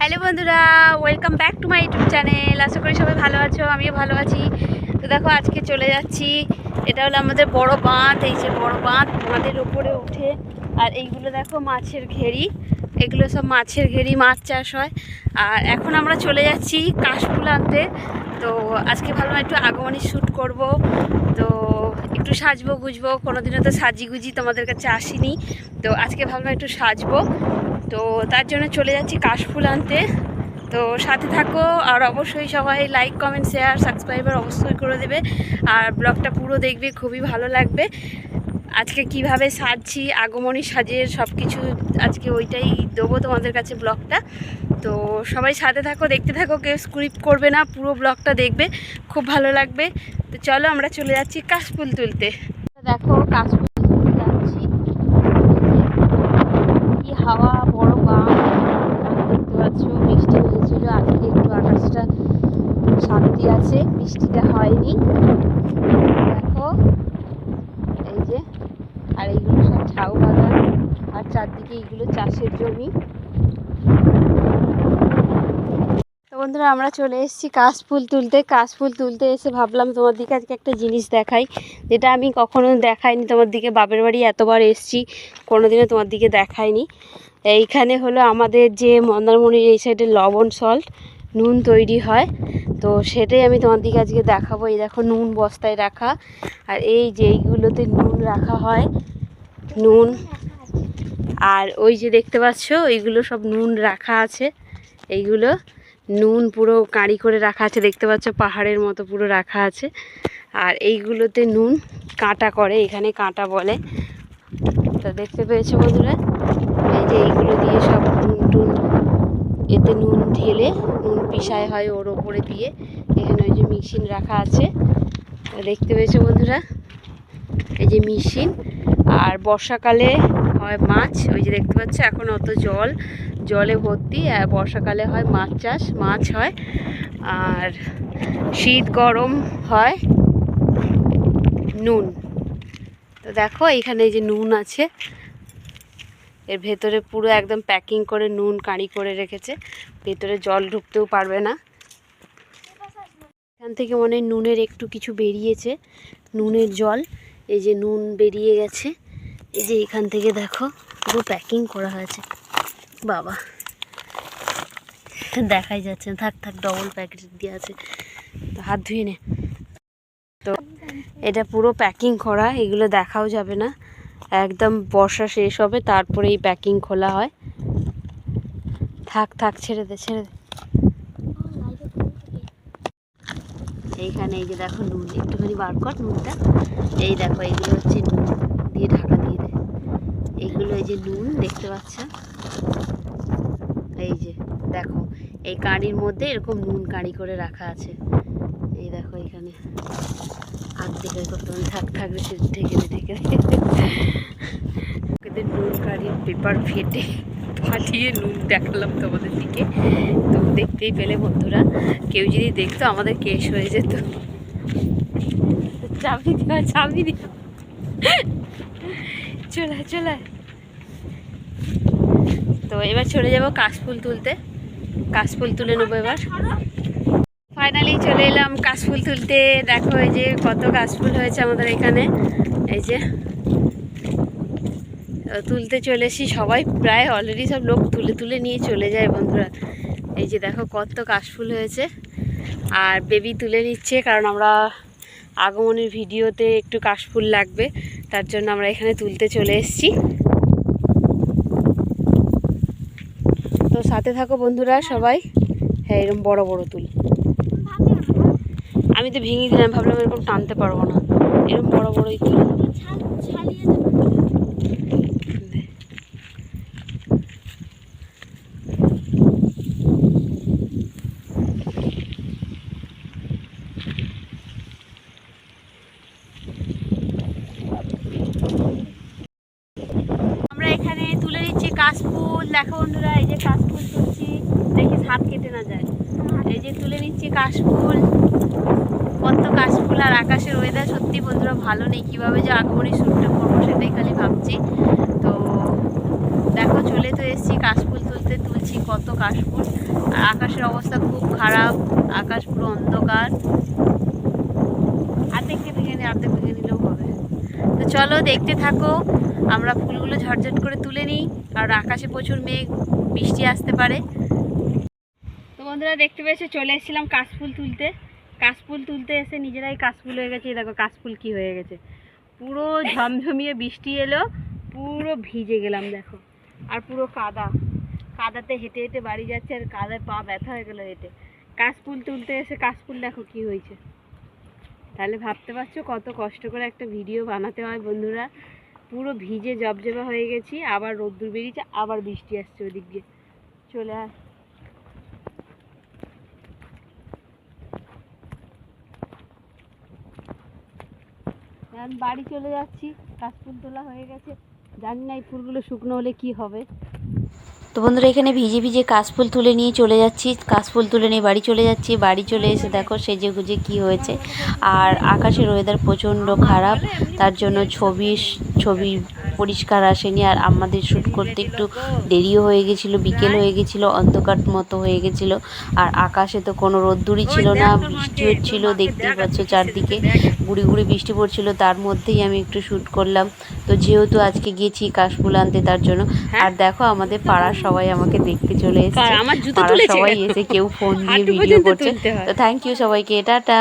Hello বন্ধুরা welcome back to my YouTube channel আশা করি সবাই ভালো আছো, আমিও ভালো আছি। তো দেখো, আজকে চলে যাচ্ছি। এটা হলো আমাদের বড় বাঁধ, এই যে বড় বাঁধ, বাঁধের উপরে উঠে। আর এইগুলো দেখো, মাছের ঘেরি। এগুলো সব মাছের ঘেরি, মাছ চাষ হয়। আর এখন আমরা চলে যাচ্ছি কাশফুল আনতে। তো আজকে ভাবলাম একটু আগমনী শ্যুট করব। তো একটু সাজবো, গুজবো। কোনোদিনও তো সাজি গুজি তোমাদের কাছে আসিনি। তো আজকে ভাবলাম একটু সাজবো। তো তার জন্য চলে যাচ্ছি কাশফুল আনতে। তো সাথে থাকো, আর অবশ্যই সবাই লাইক কমেন্ট শেয়ার সাবস্ক্রাইবার অবশ্যই করে দেবে। আর ব্লগটা পুরো দেখবে, খুবই ভালো লাগবে। আজকে কীভাবে সাজছি, আগমনী সাজের সব কিছু আজকে ওইটাই দেবো তোমাদের কাছে ব্লগটা। তো সবাই সাথে থাকো, দেখতে থাকো, কেউ স্ক্রিপ্ট করবে না, পুরো ব্লগটা দেখবে, খুব ভালো লাগবে। তো চলো আমরা চলে যাচ্ছি কাশফুল তুলতে। দেখো, কাশফুল তুলতে যাচ্ছি কি হাওয়া বড় বাঁধ দেখতে পাচ্ছ বৃষ্টি হয়েছিল আজকে একটু আকাশটা শান্তি আছে, বৃষ্টিটা হয়নি। দেখো, এই যে, আর এইগুলো সব ঝাউ বাগান, আর চারদিকে এইগুলো চাষের জমি। বন্ধুরা, আমরা চলে এসেছি কাশফুল তুলতে। কাশফুল তুলতে এসে ভাবলাম তোমার দিকে আজকে একটা জিনিস দেখাই, যেটা আমি কখনো দেখাইনি। তোমার দিকে বাপের বাড়ি এতবার এসেছি, কোনোদিনও তোমার দিকে দেখাইনি। এইখানে হলো আমাদের যে মন্দারমণির এই সাইডে লবণ সল্ট নুন তৈরি হয়। তো সেটাই আমি তোমার দিকে আজকে দেখাবো। এই দেখো নুন বস্তায় রাখা। আর এই যে এইগুলোতে নুন রাখা হয়, নুন। আর ওই যে দেখতে পাচ্ছ, এইগুলো সব নুন রাখা আছে। এইগুলো নুন পুরো কাঁড়ি করে রাখা আছে। দেখতে পাচ্ছ পাহাড়ের মতো পুরো রাখা আছে। আর এইগুলোতে নুন কাঁটা করে, এখানে কাঁটা বলে। তো দেখতে পেয়েছ বন্ধুরা? এই যে এইগুলো দিয়ে সব নুন টুন এতে নুন ঢেলে, নুন পিসায় হয় ওর ওপরে দিয়ে। এখানে ওই যে মেশিন রাখা আছে। দেখতে পেয়েছ বন্ধুরা? এই যে মেশিন। আর বর্ষাকালে হয় মাছ। ওই যে দেখতে পাচ্ছ, এখন অত জল, জলে ভর্তি। আর বর্ষাকালে হয় মাছ চাষ, মাছ হয়। আর শীত গরম হয় নুন। তো দেখো, এখানে এই যে নুন আছে। এর ভেতরে পুরো একদম প্যাকিং করে নুন, কাঁড়ি করে রেখেছে। ভেতরে জল ঢুকতেও পারবে না। এখান থেকে মনে নুনের একটু কিছু বেরিয়েছে, নুনের জল। এই যে নুন বেরিয়ে গেছে। এই যে এখান থেকে দেখো, পুরো প্যাকিং করা হয়েছে। বাবা, দেখাই যাচ্ছে। থাক থাক ডবল প্যাকেট দিয়ে আছে। তো হাত ধুয়ে নে। তো এটা পুরো প্যাকিং করা, এগুলো দেখাও যাবে না। একদম বর্ষা শেষ হবে, তারপরে এই প্যাকিং খোলা হয়। থাক থাক, ছেড়ে দে ছেড়ে দে। এইখানে এই যে দেখো নুন, একটুখানি বার কর নুনটা। এই দেখো, এইগুলো হচ্ছে নুন দিয়ে ঢাকা দিয়ে দেয় এইগুলো এই যে নুন, দেখতে পাচ্ছ? এই যে, দেখো, এই কাঁড়ির মধ্যে এরকম নুন কাঁড়ি করে রাখা আছে। এই দেখো এখানে দেখে করতে থাক থাক বেশি ঢেকে ঢেকে ওদের নুন কাঁড়ির পেপার ফেটে ফাটিয়ে নুন দেখালাম তোমাদের দিকে। তো দেখতেই পেলে বন্ধুরা, কেউ যদি দেখতো আমাদের কেস হয়ে যেত। চাবি দেওয়া চাবি দেওয়া চলে চলে। তো এবার চলে যাব কাশফুল তুলতে। কাশফুল তুলে নেব এবার। ফাইনালি চলে এলাম কাশফুল তুলতে। দেখো এই যে কত কাশফুল হয়েছে আমাদের এখানে। এই যে তুলতে চলে এসি সবাই প্রায় অলরেডি সব লোক তুলে তুলে নিয়ে চলে যায় বন্ধুরা। এই যে দেখো কত কাশফুল হয়েছে। আর বেবি তুলে নিচ্ছে, কারণ আমরা আগমনের ভিডিওতে একটু কাশফুল লাগবে। তার জন্য আমরা এখানে তুলতে চলে এসেছি। তো সাথে থাকো বন্ধুরা সবাই। হ্যাঁ এরকম বড় বড় তুল। আমি তো ভেঙে দিলাম, ভাবলাম এরকম টানতে পারব না। এরকম বড় বড়ই নিচ্ছি কাশফুল। দেখো বন্ধুরা, এই যে কাশফুল তুলছি। দেখি হাত কেটে না যায়। এই যে তুলে নিচ্ছি কাশফুল। কত কাশফুল আর আকাশের ওয়েদার সত্যি বন্ধুরা ভালো নেই। কীভাবে যে আগমনী শ্যুটটা করব সেটাই খালি ভাবছি। তো দেখো, চলে তো এসেছি কাশফুল তুলতে। তুলছি কত কাশফুল। আর আকাশের অবস্থা খুব খারাপ। আকাশ পুরো অন্ধকার। অর্ধেককে ভেঙে নিয়ে অর্ধেক ভেঙে নিলেও হবে। তো চলো, দেখতে থাকো। আমরা ফুলগুলো ঝটঝট করে তুলে নিই। আর আকাশে প্রচুর মেঘ, বৃষ্টি আসতে পারে। তো বন্ধুরা, দেখতে পেয়েছ? চলে এসেছিলাম কাশফুল তুলতে। কাশফুল তুলতে এসে নিজেরাই কাশফুল হয়ে গেছে। দেখো কাশফুল কি হয়ে গেছে। পুরো ঝমঝমিয়ে বৃষ্টি এলো, পুরো ভিজে গেলাম দেখো। আর পুরো কাদা। কাদাতে হেঁটে হেঁটে বাড়ি যাচ্ছে আর কাদায় পা ব্যথা হয়ে গেলো হেঁটে। কাশফুল তুলতে এসে কাশফুল দেখো কি হয়েছে। তাহলে ভাবতে পারছ কত কষ্ট করে একটা ভিডিও বানাতে হয় বন্ধুরা। পুরো ভিজে জবজবা হয়ে গেছি, আবার রোদ্দুর বেরিয়েছে, আবার বৃষ্টি আসছে ওদিক দিয়ে। চলে আয়। এখন বাড়ি চলে যাচ্ছি কাশফুল তোলা হয়ে গেছে। জানি না এই ফুলগুলো শুকনো হলে কি হবে। তো বন্ধুরা, এখানে ভিজে ভিজে কাশফুল তুলে নিয়ে চলে যাচ্ছি। কাশফুল তুলে নিয়ে বাড়ি চলে যাচ্ছি। বাড়ি চলে এসে দেখো সেজে গুজে কী হয়েছে। আর আকাশের ওয়েদার প্রচণ্ড খারাপ। তার জন্য ছবি ছবি পরিষ্কার আসেনি আর আমাদের শ্যুট করতে একটু দেরিও হয়ে গেছিল বিকেল হয়ে গেছিল অন্ধকার মতো হয়ে গেছিল আর আকাশে তো কোনো রোদ্দুরই ছিল না বৃষ্টি হচ্ছিল দেখতেই পাচ্ছ চারদিকে গুড়ি গুড়ি বৃষ্টি পড়ছিল তার মধ্যেই আমি একটু শ্যুট করলাম। তো যেহেতু আজকে গেছি কাশফুল আনতে তার জন্য আর দেখো আমাদের পাড়ার সবাই আমাকে দেখতে চলে এসেছে। সবাই এসে কেউ ফোন দিয়ে ভিডিও করছে। তো থ্যাংক ইউ সবাইকে টাটা।